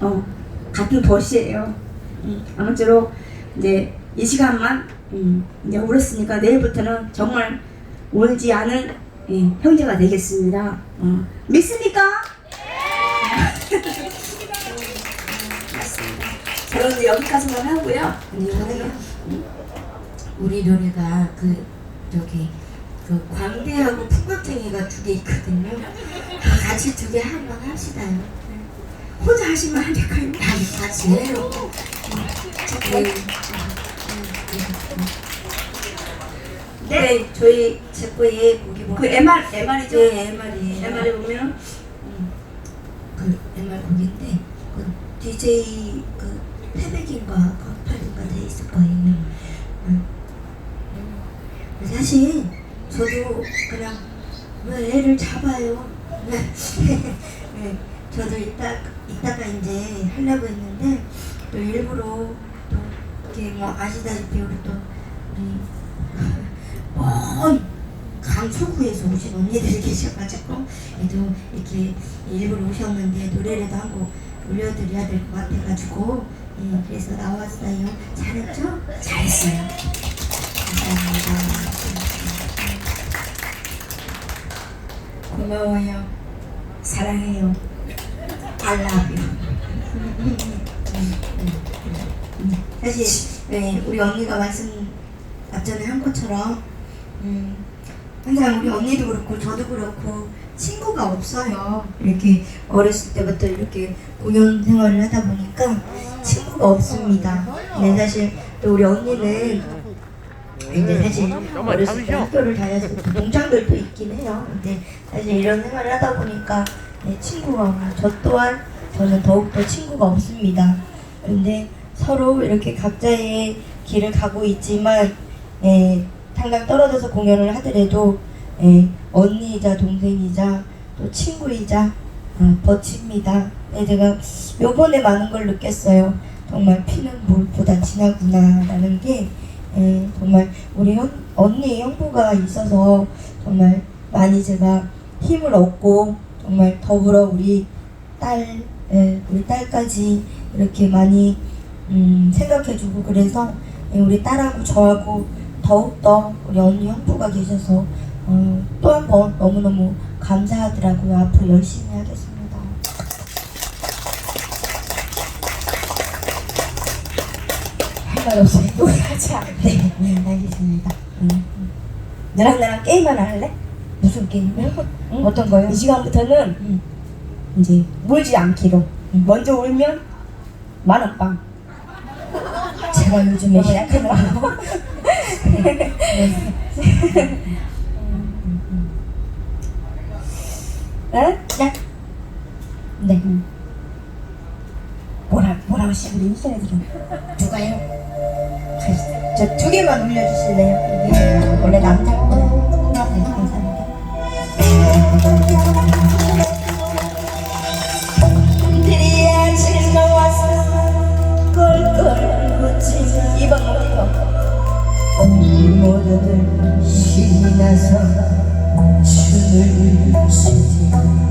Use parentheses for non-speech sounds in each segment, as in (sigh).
어, 같은 도시예요. 음, 아무쪼록 이제 이 시간만 음, 이제 울었으니까 내일부터는 정말 울지 않은 예, 형제가 되겠습니다. 어, 믿습니까? (laughs) 저는 이제 여기까지만 하고요. 네, 저는요. 우리 노래가 그 저기 그 광대하고 풍광탱이가 두 개 있거든요. 다 같이 두 개 한번 합시다요. 혼자 하시면 안 될까요? 다 같이 해요. 네. 네, 저희 제 거에 거기 뭐 그 MR, MR이죠? 네, MR이에요. MR에 보면 그 MR 곡인데 그 DJ 그 태백인가 강팔인가 돼 있을 거예요. 음. 사실 저도 그냥 왜 애를 잡아요. 네, (laughs) 저도 이따 이따가 이제 하려고 했는데 또 일부러 또 이렇게 뭐 아시다시피 우리 또 우리 (laughs) 먼 강서구에서 오신 언니들이 계셔가지고 또 이렇게 일부러 오셨는데 노래라도 한 곡 올려드려야 될 것 같아가지고 예, 그래서 나왔어요. 잘했죠? 잘했어요. 감사합니다. 고마워요. 사랑해요. I love. 사실 네, 우리 언니가 말씀 앞전에 한 것처럼 음, 항상 우리 언니도 그렇고 저도 그렇고 친구가 없어요. 이렇게 어렸을 때부터 이렇게 공연 생활을 하다 보니까 친구가 없습니다. 근데 사실 또 우리 언니는 이제 사실 어렸을 때 학교를 때 동창들도 있긴 해요. 근데 사실 이런 생활을 하다 보니까 네, 친구가 저 또한 저는 더욱더 친구가 없습니다. 근데 서로 이렇게 각자의 길을 가고 있지만 예, 당장 떨어져서 공연을 하더라도 예, 언니이자 동생이자 또 친구이자 어, 버칩니다. 네, 제가 요번에 많은 걸 느꼈어요. 정말 피는 물보다 진하구나 라는 게 예, 정말 우리 형, 언니 형부가 있어서 정말 많이 제가 힘을 얻고 정말 더불어 우리 딸, 예, 우리 딸까지 이렇게 많이 음, 생각해주고 그래서 예, 우리 딸하고 저하고 더욱더 우리 언니 형부가 계셔서 어, 또한 번 너무너무 감사하더라고요. 앞으로 열심히 하겠습니다. 할 말 없어요. 노래하지 않네. 네, 네 알겠습니다. 음, 너랑 나랑 게임 하나 할래? 무슨 게임이요? 응? 어떤 거요? 이 시간부터는 음. 이제 울지 않기로. 음. 먼저 울면 만원빵. 제가 요즘에 약하나? (laughs) 응? 네. 네. 뭐라 뭐라고 씨 우리 인사해 드려. 누가요? 저 두 개만 올려주실래요? 이게 원래 남자 1번부터 모두들 신이 나서 춤을 추지.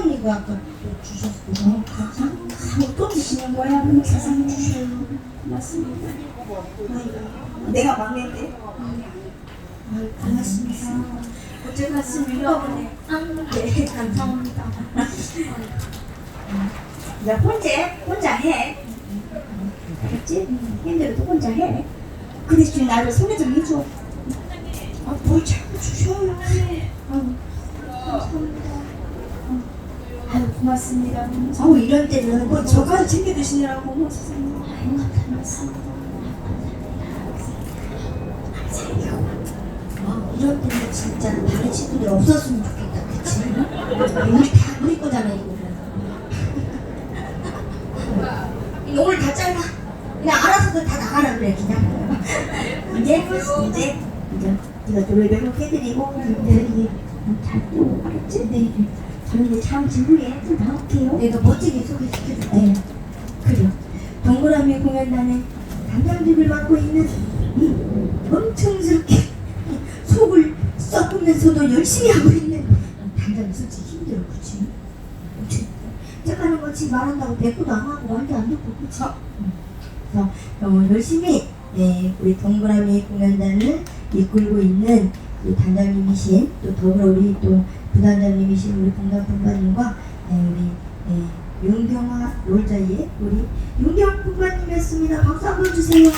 큰 언니가 아까 또 주셨고 어, 아무 또 드시는 거야? 그럼 세상에 주셔요. 고맙습니다. 아이고, 내가 막내인데. 고맙습니다. 어제 갔습니다. 네, 감사합니다. 이제 혼자, 혼자 해. 알았지? 힘들어도 혼자 해. 그 대신 나를 소개 좀 해줘. 아, 뭘 자꾸 주셔요. 아유, 감사합니다. 고맙습니다. 아우 이럴 때는 뭐 저까지 챙겨 드시느라고 뭐. 아유, 고맙습니다. 아, 이럴 때는 진짜 다른 친구들이 없었으면 좋겠다, 그치? 우리 다 우리 거잖아 이거. 이거 오늘 다 잘라. 그냥 알아서들 다 나가라 그래 그냥. 이제 이제 이제 이것들을 메모해드리고 이제 이게 잘 또, 알았지? 네. 저는 이제 잠시 후에 좀 나올게요. 내가 멋지게 소개시켜줄게. 네. 그래요. 동그라미 공연단의 담당직을 맡고 있는 이 엄청스럽게 속을 썩으면서도 열심히 하고 있는 당장이 솔직히 힘들어 그치? 그치? 잠깐은 거지 말한다고 대꾸도 안 하고 말도 안 듣고 그치? 그래서 어, 열심히 네, 우리 동그라미 공연단을 이끌고 있는 우리 단장님이신 또 더불어 우리 또 부단장님이신 우리 공단 분반님과 네, 우리 네, 윤경아 롤자의 우리 윤경 분반님이었습니다. 박수 한번 주세요.